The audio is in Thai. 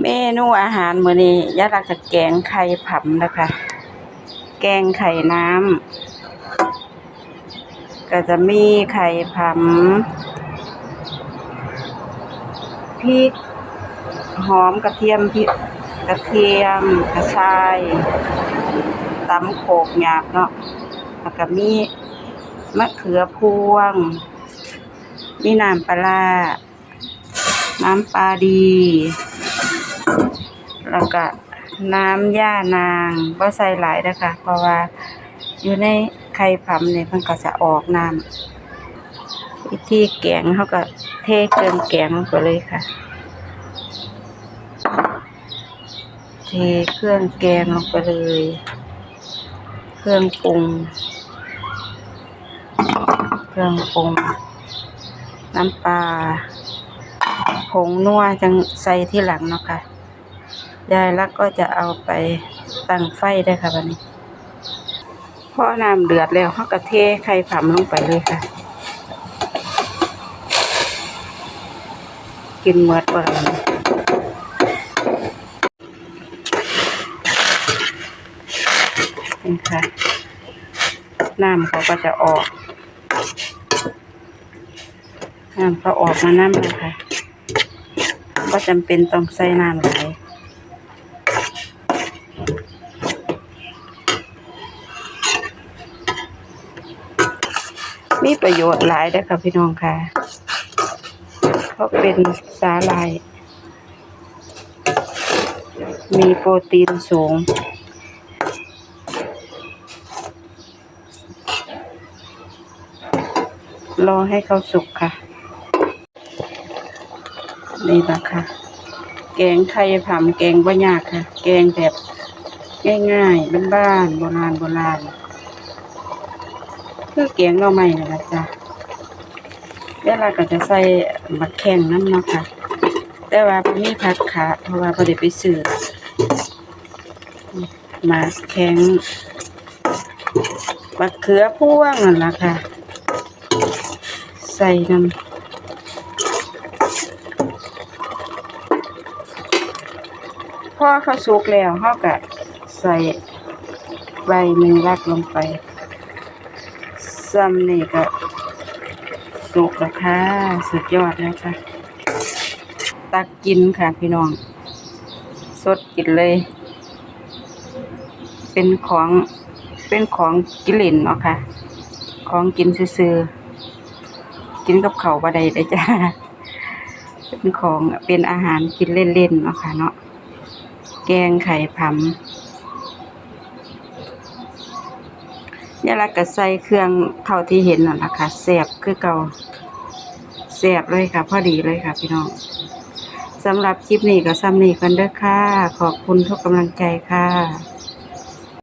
เมนูอาหารมื้อนี้ยายรักจะแกงไข่ผำนะคะ แกงไข่น้ำก็จะมีไข่ผำพริก หอมกระเทียมพริกกระเทียมกระชายตำโขกหยาบเนาะแล้วก็มีมะเขือพวง มีน้ำปลา น้ำปลาดี แล้วก็น้ำย่านางบ่ใส่หลายนะคะเพราะว่าอยู่ในไข่ผำเนี่ยมันก็จะออกน้ำวิธีแกงเขาก็เทเครื่องแกงลงไปเลยค่ะ เทเครื่องแกงลงไปเลย เครื่องปรุง เครื่องปรุง น้ำปลาผงนัวจังใส่ที่หลังเนาะค่ะ ยายลักก็จะเอาไปตั้งไฟได้ค่ะวันนี้พอน้ำเดือดแล้วเขาก็เทไข่ผำลงไปเลยค่ะ กินเมือดว่าเลยนี่ค่ะ น้ำเขาก็จะออก น้ำเขาออกมาน้ำเลยค่ะ ก็จำเป็นต้องใส่น้ำหลาย มีประโยชน์หลายเด้อค่ะพี่น้องค่ะ เพราะเป็นสาหร่าย มีโปรตีนสูง รอให้เขาสุกค่ะ นี่ละค่ะแกงไทยผำแกงบ่ยากค่ะ แกงแบบง่ายๆ บ้านๆโบราณโบราณ คือแกงหน่อไม้นี่ล่ะจ้ะเวลาก็จะใส่บักแข้งน้ำเนาะค่ะ แต่ว่าบ่มีผักขาเพราะว่าบ่ได้ไปซื้อมาแข็งบักเขือพ่วงนั่นละค่ะ ใส่น้ำพอเขาสุกแล้วเฮาก็ใส่ใบแมงลักลงไป ซ้ำนี่ก็สุกแล้วค่ะ สุดยอดแล้วค่ะ ตักกินค่ะพี่น้อง สดกินเลย เป็นของเป็นของกิเลนเนาะค่ะ ของกินซื่อๆกินกับเขาบ่ได้เลยจ้า เป็นของเป็นอาหารกินเล่นๆเนาะค่ะเนาะ แกงไข่ผำ ยาละก็ใส่เครื่องเท่าที่เห็นนั่นล่ะค่ะแสบคือเก่าแสบเลยค่ะ พอดีเลยค่ะ พี่น้องสำหรับคลิปนี้ก็ซ้ำนี้กันเด้อค่ะ ขอบคุณทุกกำลังใจค่ะ